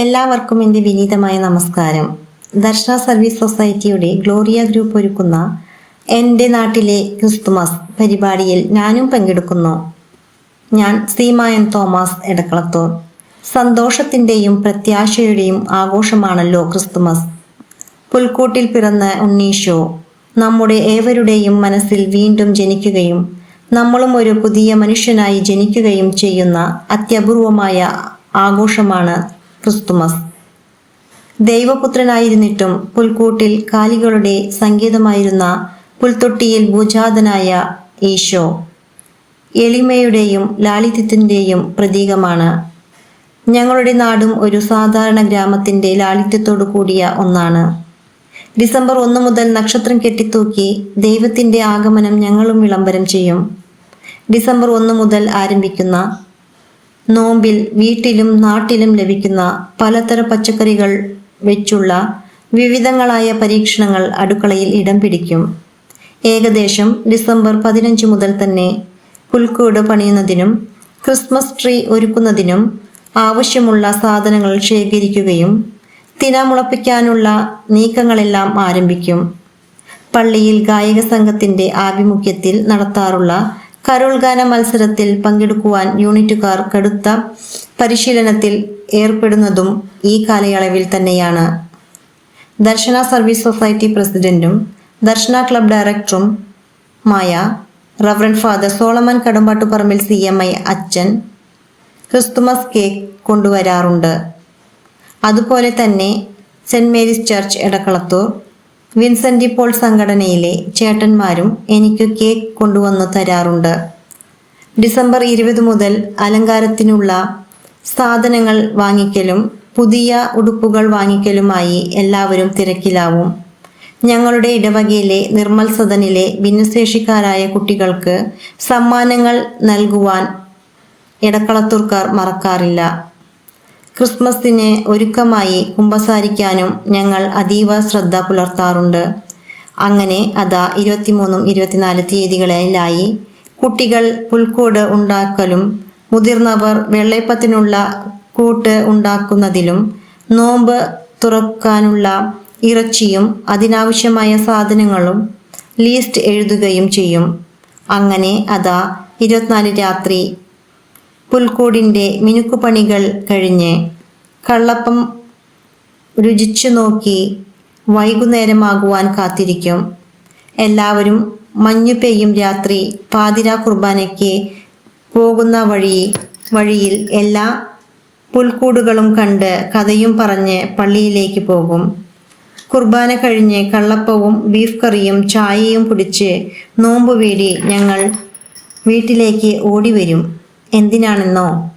എല്ലാവർക്കും എന്റെ വിനീതമായ നമസ്കാരം. ദർശന സർവീസ് സൊസൈറ്റിയുടെ ഗ്ലോറിയ ഗ്രൂപ്പ് ഒരുക്കുന്ന എന്റെ നാട്ടിലെ ക്രിസ്തുമസ് പരിപാടിയിൽ ഞാനും പങ്കെടുക്കുന്നു. ഞാൻ സീമായൻ തോമസ് എടക്കളത്തൂർ. സന്തോഷത്തിന്റെയും പ്രത്യാശയുടെയും ആഘോഷമാണല്ലോ ക്രിസ്തുമസ്. പുൽക്കൂട്ടിൽ പിറന്ന ഉണ്ണീഷോ നമ്മുടെ ഏവരുടെയും മനസ്സിൽ വീണ്ടും ജനിക്കുകയും നമ്മളും ഒരു പുതിയ മനുഷ്യനായി ജനിക്കുകയും ചെയ്യുന്ന അത്യപൂർവമായ ആഘോഷമാണ് ക്രിസ്തുമസ്. ദൈവപുത്രനായിരുന്നിട്ടും പുൽക്കൂട്ടിൽ കാലികളുടെ സംഗീതമായിരുന്ന പുൽത്തൊട്ടിയിൽ ഭൂജാതനായ ഈശോ എളിമയുടെയും ലാളിത്യത്തിന്റെയും പ്രതീകമാണ്. ഞങ്ങളുടെ നാടും ഒരു സാധാരണ ഗ്രാമത്തിന്റെ ലാളിത്യത്തോടു കൂടിയ ഒന്നാണ്. ഡിസംബർ ഒന്ന് മുതൽ നക്ഷത്രം കെട്ടിത്തൂക്കി ദൈവത്തിന്റെ ആഗമനം ഞങ്ങളും വിളംബരം ചെയ്യും. ഡിസംബർ ഒന്ന് മുതൽ ആരംഭിക്കുന്ന നോമ്പിൽ വീട്ടിലും നാട്ടിലും ലഭിക്കുന്ന പലതര പച്ചക്കറികൾ വെച്ചുള്ള വിവിധങ്ങളായ പരീക്ഷണങ്ങൾ അടുക്കളയിൽ ഇടം പിടിക്കും. ഏകദേശം ഡിസംബർ പതിനഞ്ച് മുതൽ തന്നെ പുൽക്കൂട് പണിയുന്നതിനും ക്രിസ്മസ് ട്രീ ഒരുക്കുന്നതിനും ആവശ്യമുള്ള സാധനങ്ങൾ ശേഖരിക്കുകയും തിന മുളപ്പിക്കാനുള്ള നീക്കങ്ങളെല്ലാം ആരംഭിക്കും. പള്ളിയിൽ ഗായക സംഘത്തിന്റെ ആഭിമുഖ്യത്തിൽ നടത്താറുള്ള കരോൾ ഗാന മത്സരത്തിൽ പങ്കെടുക്കുവാൻ യൂണിറ്റുകാർ കടുത്ത പരിശീലനത്തിൽ ഏർപ്പെടുന്നതും ഈ കാലയളവിൽ തന്നെയാണ്. ദർശന സർവീസ് സൊസൈറ്റി പ്രസിഡന്റും ദർശന ക്ലബ് ഡയറക്ടറും മായ reverend father Solomon Kadambattuparambil C M I അച്ഛൻ ക്രിസ്തുമസ് കേക്ക് കൊണ്ടുവരാറുണ്ട്. അതുപോലെ തന്നെ saint Mary's church Edakkalathur Vincent Paul സംഘടനയിലെ ചേട്ടന്മാരും എനിക്ക് കേക്ക് കൊണ്ടുവന്നു തരാറുണ്ട്. ഡിസംബർ ഇരുപത് മുതൽ അലങ്കാരത്തിനുള്ള സാധനങ്ങൾ വാങ്ങിക്കലും പുതിയ ഉടുപ്പുകൾ വാങ്ങിക്കലുമായി എല്ലാവരും തിരക്കിലാവും. ഞങ്ങളുടെ ഇടവകയിലെ നിർമ്മൽ സദനിലെ ഭിന്നശേഷിക്കാരായ കുട്ടികൾക്ക് സമ്മാനങ്ങൾ നൽകുവാൻ ഇടക്കളത്തൂർക്കാർ മറക്കാറില്ല. ക്രിസ്മസിന് ഒരുക്കമായി കുമ്പസാരിക്കാനും ഞങ്ങൾ അതീവ ശ്രദ്ധ പുലർത്താറുണ്ട്. അങ്ങനെ അതാ ഇരുപത്തിമൂന്നും ഇരുപത്തിനാല് തീയതികളിലായി കുട്ടികൾ പുൽക്കൂട് ഉണ്ടാക്കലും മുതിർന്നവർ വെള്ളയപ്പത്തിനുള്ള കൂട്ട് ഉണ്ടാക്കുന്നതിലും നോമ്പ് തുറക്കാനുള്ള ഇറച്ചിയും അതിനാവശ്യമായ സാധനങ്ങളും ലീസ്റ്റ് എഴുതുകയും ചെയ്യും. അങ്ങനെ അതാ ഇരുപത്തിനാല് രാത്രി പുൽക്കൂടിന്റെ മിനുക്കുപണികൾ കഴിഞ്ഞ് കള്ളപ്പം രുചിച്ചു നോക്കി വൈകുന്നേരമാകുവാൻ കാത്തിരിക്കും. എല്ലാവരും മഞ്ഞു പെയ്യും രാത്രി പാതിര കുർബാനയ്ക്ക് പോകുന്ന വഴി വഴിയിൽ എല്ലാ പുൽക്കൂടുകളും കണ്ട് കഥയും പറഞ്ഞ് പള്ളിയിലേക്ക് പോകും. കുർബാന കഴിഞ്ഞ് കള്ളപ്പവും ബീഫ് കറിയും ചായയും കുടിച്ച് നോമ്പ് വീടി ഞങ്ങൾ വീട്ടിലേക്ക് ഓടി വരും എന്തിനാണെന്നോ?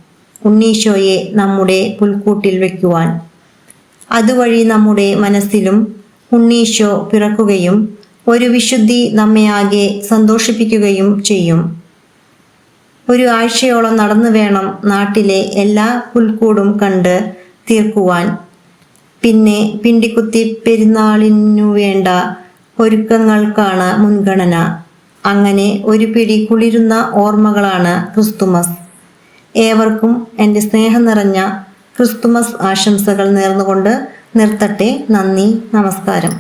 ഉണ്ണീശോയെ നമ്മുടെ പുൽക്കൂട്ടിൽ വയ്ക്കുവാൻ. അതുവഴി നമ്മുടെ മനസ്സിലും ഉണ്ണീശോ പിറക്കുകയും ഒരു വിശുദ്ധി നമ്മെ ആകെ സന്തോഷിപ്പിക്കുകയും ചെയ്യും. ഒരു ആഴ്ചയോളം നടന്നു വേണം നാട്ടിലെ എല്ലാ പുൽക്കൂടും കണ്ട് തീർക്കുവാൻ. പിന്നെ പിണ്ടിക്കുത്തി പെരുന്നാളിനു വേണ്ട ഒരുക്കങ്ങൾക്കാണ് മുൻഗണന. അങ്ങനെ ഒരു പിടി കുളിരുന്ന ഓർമ്മകളാണ് ക്രിസ്തുമസ്. ഏവർക്കും എന്റെ സ്നേഹം നിറഞ്ഞ ക്രിസ്തുമസ് ആശംസകൾ നേർന്നുകൊണ്ട് നിർത്തട്ടെ. നന്ദി നമസ്കാരം.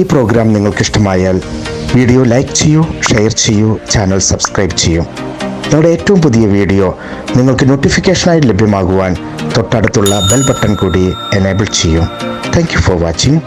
ഈ പ്രോഗ്രാം നിങ്ങൾക്ക് ഇഷ്ടമായാൽ വീഡിയോ ലൈക്ക് ചെയ്യൂ ഷെയർ ചെയ്യൂ ചാനൽ സബ്സ്ക്രൈബ് ചെയ്യൂ. നമ്മുടെ ഏറ്റവും പുതിയ വീഡിയോ നിങ്ങൾക്ക് നോട്ടിഫിക്കേഷനായി ലഭ്യമാകുവാൻ തൊട്ടടുത്തുള്ള ബെൽ ബട്ടൺ കൂടി എനേബിൾ ചെയ്യൂ. Thank for watching.